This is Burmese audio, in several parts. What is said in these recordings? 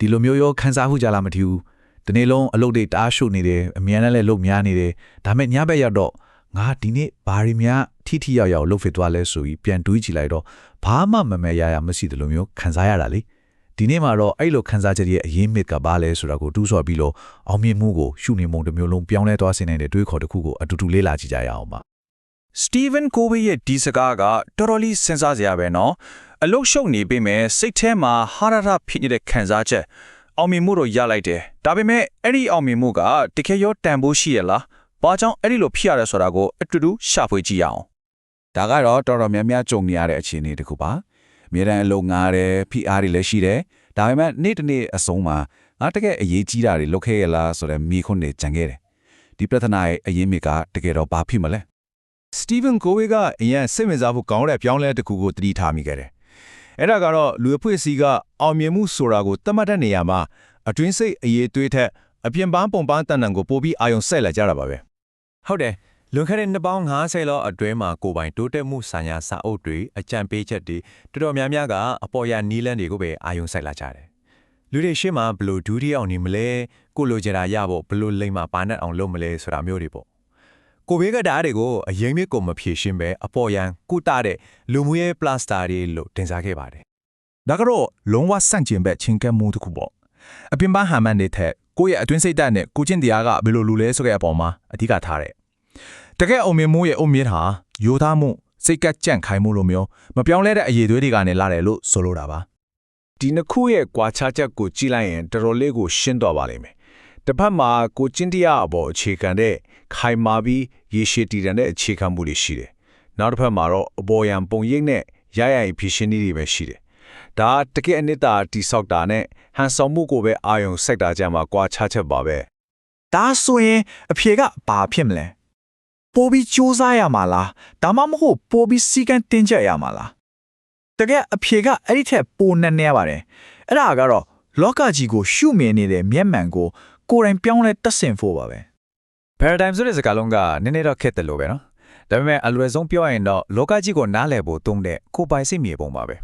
ဒီလိုမျိုးရောခန်းစားမှုကြလားမထီဘူးဒီနေ့လုံးအလုပ်တွေတအားရှုပ်နေတယ်အမြန်နဲ့လည်းလုပ်များနေတယ်ဒါမဲ့ညဘက်ရောက်တော့ငါဒီနေ့ဘာရီများထိထိရောက်ရောက်လုပ်ဖြစ်သွားလဲဆိုပြီးပြန်တွေးကြည့်လိုက်တော့ဘာမှမမဲရရမရှိတယ်လို့မျိုးခန်းစားရတာလေဒီနေ့မှာတော့အဲ့လိုခန်းစားချက်ရဲ့အရင်မြစ်ကဘာလဲဆိုတာကိုတူးဆော်ပြီးလို့အောင်မြင်မှုကိုရှုနေမှုတစ်မျိုးလုံးပြောင်းလဲသွားစေနိုင်တဲ့တွေးခေါ်တစ်ခုကိုအတူတူလေ့လာကြည့်ကြရအောင်ပါစတီဗန်ကိုဗီရဲ့ဒီစကားကတော်တော်လေးစဉ်းစားစရာပဲနော် အလုတ်ရှုပ်နေပြီမဲ့စိတ်ထဲမှာဟာရရဖြစ်နေတဲ့ခံစားချက်အောင်မြင်မှုတော့ရလိုက်တယ်ဒါပေမဲ့အဲ့ဒီအောင်မြင်မှုကတကယ်ရောတန်ဖိုးရှိရလားဘာကြောင့်အဲ့ဒီလိုဖြစ်ရလဲဆိုတာကိုအတူတူရှာဖွေကြည့်ရအောင်ဒါကတော့တော်တော်များများကြုံနေရတဲ့အခြေအနေတစ်ခုပါအမြဲတမ်းအလုပ်ငားတယ် PR တွေလည်းရှိတယ်ဒါပေမဲ့နေ့တစ်နေ့အဆုံးမှာငါတကယ်အရေးကြီးတာတွေလုပ်ခဲ့ရလားဆိုတော့မိခွန်းနေကြံခဲ့တယ်ဒီပြဿနာရဲ့အရင်မိကတကယ်တော့ဘာဖြစ်မလဲစတီဗန်ကိုဝေးကအရင်စိတ်ဝင်စားဖို့ကောင်းတဲ့ပြောင်းလဲတစ်ခုကိုတတိထားမိခဲ့တယ်။ အဲ့ဒါကတော့လူအဖွဲ့အစည်းကအောင်မြင်မှုဆိုတာကိုသတ်မှတ်တဲ့နေရာမှာအတွင်းစိတ်အရေးသွေးထက်အပြင်ပန်းပုံပန်းတန်တန်ကိုပို့ပြီးအာယုံဆက်လာကြတာပါပဲဟုတ်တယ်လွန်ခဲ့တဲ့နှစ်ပေါင်း90လောက်အတွင်းမှာကိုယ်ပိုင်တိုးတက်မှုဆိုင်ရာစာအုပ်တွေအကြံပေးချက်တွေတော်တော်များများကအပေါ်ရနီးလန်းတွေကိုပဲအာရုံစိုက်လာကြတယ်လူတွေရှေ့မှာဘလို့ဒူးတီအောင်နေမလဲကိုလိုချင်တာရဖို့ဘလို့လိမ့်မှာပါနဲ့အောင်လုပ်မလဲဆိုတာမျိုးတွေပေါ့ ကိုဘေးကဓာတ်တွေကိုအရင်မြစ်ကိုမဖြေရှင်းပဲအပေါ်ရန်ကုတတဲ့လူမှုရေးပလတ်စတာတွေလို့တင်စားခဲ့ပါတယ်။ဒါကတော့လုံးဝစန့်ကျင်ဘက်ချင်းကပ်မှုတစ်ခုပေါ့။အပြင်ပန်းဟန်မန်တွေထက်ကိုယ့်ရဲ့အတွင်းစိတ်ဓာတ်နဲ့ကိုချင်းတရားကဘယ်လိုလူလဲဆိုတဲ့အပေါ်မှာအဓိကထားတယ်။တကယ်အောင်မြင်မှုရဲ့အုံမြင့်ဟာယောသားမှုစိတ်ကကြန့်ခိုင်မှုလိုမျိုးမပြောင်းလဲတဲ့အရေးသွေးတွေကနေလာတယ်လို့ဆိုလိုတာပါဒီနှစ်ခုရဲ့ကွာခြားချက်ကိုကြည့်လိုက်ရင်တော်တော်လေးကိုရှင်းသွားပါလိမ့်မယ်။ တစ်ဖက်မှာကိုကျင်းတရားအပေါ်အခြေခံတဲ့ခိုင်မာပြီးရေရှည်တည်တံတဲ့အခြေခံမှုတွေရှိတယ်။နောက်တစ်ဖက်မှာတော့အပေါ်ယံပုံရိပ်နဲ့ရရရင်ဖြစ်ရှင်းနည်းတွေပဲရှိတယ်။ဒါတကယ်အနှစ်သာတိဆောက်တာနဲ့ဟန်ဆောင်မှုကိုပဲအာယုံစိုက်တာကြမှာကွာခြားချက်ပါပဲဒါဆိုရင်အဖြေကဘာဖြစ်မလဲပိုပြီးစူးစမ်းရမှာလားဒါမှမဟုတ်ပိုပြီးစီကံတင်းကျပ်ရမှာလားတကယ်အဖြေကအဲ့ဒီထက်ပိုနည်းနည်းပါတယ်အဲ့ဒါကတော့လောကကြီးကိုရှုမြင်နေတဲ့မျက်မှန်ကို ကိုယ်တိုင်ပြောင်းလဲတက်ဆင်ဖို့ပါပဲ paradigm ဆိုတဲ့စကားလုံးကနည်းနည်းတော့ခက်တယ်လို့ပဲနော်ဒါပေမဲ့အလွယ်ဆုံးပြောရရင်တော့လောကကြီးကိုနားလည်ဖို့တုံးတဲ့ကိုယ်ပိုင်စိတ်မြေပုံပါပဲ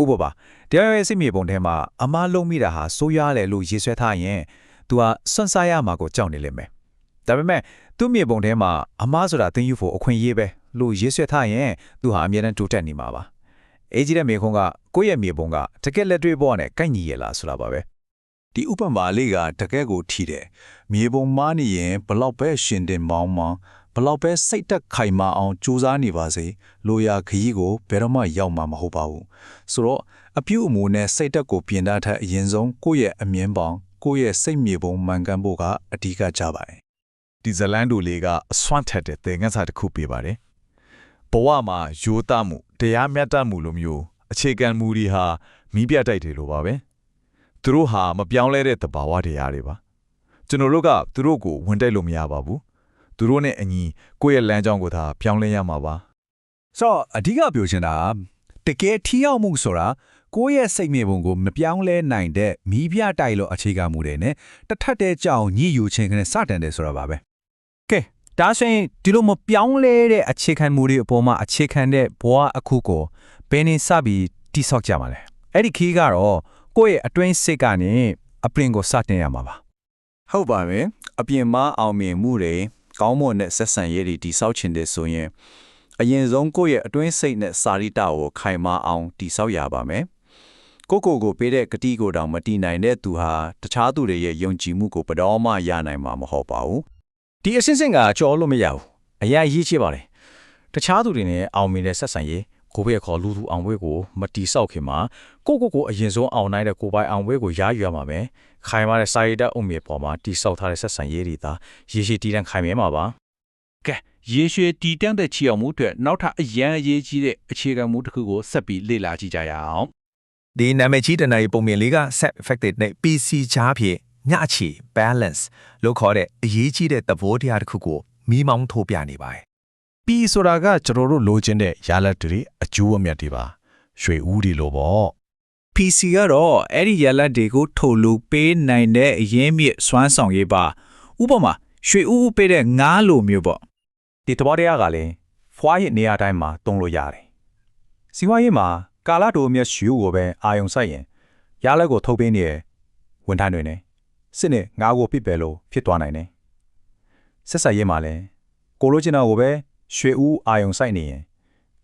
ဥပပါတရားရဲ့စိတ်မြေပုံထဲမှာအမားလုံးမိတာဟာဆိုးရွားတယ်လို့ရေးဆွဲထားရင် तू ဟာစွန့်စားရမှာကိုကြောက်နေလိမ့်မယ်ဒါပေမဲ့သူ့မြေပုံထဲမှာအမားဆိုတာသင်ယူဖို့အခွင့်အရေးပဲလို့ရေးဆွဲထားရင် तू ဟာအမြဲတမ်းတိုးတက်နေမှာပါအေးကြီးတဲ့မြေခွန်းကကိုယ့်ရဲ့မြေပုံကတကယ်လက်တွေ့ပေါ်နဲ့ကိုက်ညီရလားဆိုတာပါပဲ ဒီဥပမာလေးကတကယ်ကိုထီတယ်မြေပုံမားနေရင်ဘလောက်ပဲရှင်တင်မောင်းမောင်းဘလောက်ပဲစိတ်တက်ခိုင်မာအောင်ကြိုးစားနေပါစေလိုရာခရီးကိုဘယ်တော့မှရောက်မှာမဟုတ်ပါဘူးဆိုတော့အပြုအမူနဲ့စိတ်တက်ကိုပြင်တာထက်အရင်ဆုံးကိုယ့်ရဲ့အမြင်ပေါင်းကိုယ့်ရဲ့စိတ်မြေပုံမှန်ကန်ဖို့ကအဓိကကြပါတယ်ဒီဇလန်ဒိုလေးကအစွမ်းထက်တဲ့သင်ခန်းစာတစ်ခုပေးပါတယ်ဘဝမှာရိုးသားမှုတရားမျှတမှုလိုမျိုးအခြေခံမူတွေဟာမိပြတိုက်တယ်လို့ပါပဲ သူတို့ဟာမပြောင်းလဲတဲ့သဘာဝတရားတွေပါကျွန်တော်တို့ကသူတို့ကိုဝင်တိုက်လို့မရပါဘူးသူတို့နဲ့အညီကိုယ့်ရဲ့လမ်းကြောင်းကိုသာပြောင်းလဲရမှာပါဆိုတော့အဓိကပြောချင်တာကတကယ်ထီရောက်မှုဆိုတာကိုယ့်ရဲ့စိတ်မြေပုံကိုမပြောင်းလဲနိုင်တဲ့မိပြတိုက်လို့အခြေခံမှုတွေနဲ့တစ်ထပ်တဲ့ကြောင်ညှိယူခြင်းနဲ့စတင်တယ်ဆိုတာပါပဲကဲဒါဆိုရင်ဒီလိုမပြောင်းလဲတဲ့အခြေခံမှုတွေအပေါ်မှာအခြေခံတဲ့ဘဝအခုကိုဘယ်နေစပြီးတိဆောက်ကြမှာလဲအဲ့ဒီခီးကတော့ ကိုယ့်ရဲ့အတွင်းစိတ်ကနေအပရင်ကိုစတင်ရမှာပါဟုတ်ပါပဲအပြင်မှာအောင်မြင်မှုတွေကောင်းမွန်တဲ့ဆက်ဆံရေးတွေတိဆောက်ခြင်းတဲ့ဆိုရင်အရင်ဆုံးကိုယ့်ရဲ့အတွင်းစိတ်နဲ့စာရိတ္တကိုခိုင်မာအောင်တိဆောက်ရပါမယ်ကိုကိုကိုပေးတဲ့ဂတိကိုတောင်မတီးနိုင်တဲ့သူဟာတခြားသူတွေရဲ့ယုံကြည်မှုကိုဘယ်တော့မှရနိုင်မှာမဟုတ်ပါဘူးဒီအစင်းစင်းကကြော်လို့မရဘူးအရာရေးချပါလေတခြားသူတွေနဲ့အောင်မြင်တဲ့ဆက်ဆံရေး ကိုယ့်ရဲ့ခေါ်လူသူအောင်ဝဲကိုမတီဆောက်ခင်မှာကိုကိုကိုအရင်ဆုံးအောင်နိုင်တဲ့ကိုပိုင်အောင်ဝဲကိုရယူရမှာပဲခိုင်မာတဲ့စာရိတ္တအုံမြေပေါ်မှာတီဆောက်ထားတဲ့ဆက်ဆံရေးတွေသာရေရှည်တည်တံ့ခိုင်မြဲမှာပါကဲရေရွှေတည်တံ့တဲ့ချီအောင်မှုအတွက်နောက်ထပ်အရန်အရေးကြီးတဲ့အခြေခံမှုတစ်ခုကိုဆက်ပြီးလေ့လာကြည့်ကြရအောင်ဒီနာမည်ကြီးတနအီပုံမြင်လေးက set effective နဲ့ PC ချားဖြစ်ညအချီ balance လို့ခေါ်တဲ့အရေးကြီးတဲ့သဘောတရားတစ်ခုကိုမိမောင်းထိုးပြနေပါတယ် ပြီးဆိုတာကကျွန်တော်တို့လိုချင်တဲ့ရလဒ်တွေအကျိုးအမြတ်တွေပါရွှေဦးဒီလိုပေါ့ PC ကတော့အဲ့ဒီရလဒ်တွေကိုထုတ်လို့ပေးနိုင်တဲ့အရင်းမြစ်စွမ်းဆောင်ရေးပါဥပမာရွှေဦးဦးပေးတဲ့ငားလိုမျိုးပေါ့ဒီသဘောတရားကလည်းဖွားရဲ့နေရာတိုင်းမှာတုံးလို့ရတယ်စီဝါရေးမှာကာလာတိုမြတ်ရှူကိုပဲအာယုံဆိုင်ရင်ရလက်ကိုထုတ်ပေးနေတယ်ဝန်ထမ်းတွေနဲ့စစ်နဲ့ငါ့ကိုပြစ်ပယ်လို့ဖြစ်သွားနိုင်တယ်ဆက်ဆက်ရေးမှာလဲကိုလိုချင်တာကိုပဲ ရွှေဦးအာယုံဆိုင်နေရင်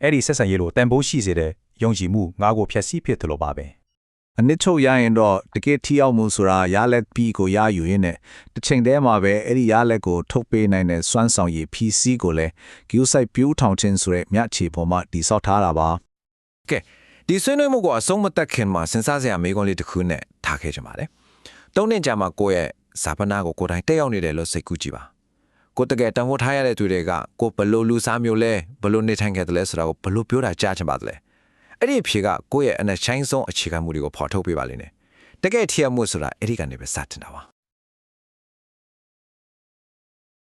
အဲ့ဒီဆက်ဆက်ရေးလို့တန်ဖိုးရှိစေတဲ့ယုံကြည်မှုငါ့ကိုဖျက်ဆီးဖြစ်တယ်လို့ပါပဲအနစ်ချုပ်ရရင်တော့တကယ်ထိရောက်မှုဆိုတာရလက်ပြီးကိုရယူရင်းနဲ့တစ်ချိန်တည်းမှာပဲအဲ့ဒီရလက်ကိုထုတ်ပေးနိုင်တဲ့စွမ်းဆောင်ရည် PC ကိုလည်း Q site ပြူးထောင်ခြင်းဆိုတဲ့မြတ်ချေပေါ်မှာတိဆောက်ထားတာပါဒီဆွေးနွေးမှုကိုအဆုံးမသက်ခင်မှာစဉ်းစားစရာမေးခွန်းလေးတစ်ခုနဲ့ထားခဲ့ကြပါလေ။သုံးနှစ်ကြာမှကိုယ့်ရဲ့ဇာပနာကိုကိုယ်တိုင်တက်ရောက်နေတယ်လို့စိတ်ကူးကြည့်ပါ။ ကိုယ်တကယ်တန်ဖိုးထားရတဲ့သူတွေကကိုယ်ဘယ်လို့လူစားမျိုးလဲဘယ်လို့နေထိုင်ခဲ့တယ်လဲဆိုတာကိုဘယ်လို့ပြောတာကြားချင်ပါသလဲ။အဲ့ဒီအဖြေကကိုယ့်ရဲ့အနက်ချိုင်းဆုံးအခြေခံမှုတွေကိုဖော်ထုတ်ပေးပါလိမ့်မယ်။တကယ်ထီရမှုဆိုတာအဲ့ဒီကနေပဲစတင်တာပါ။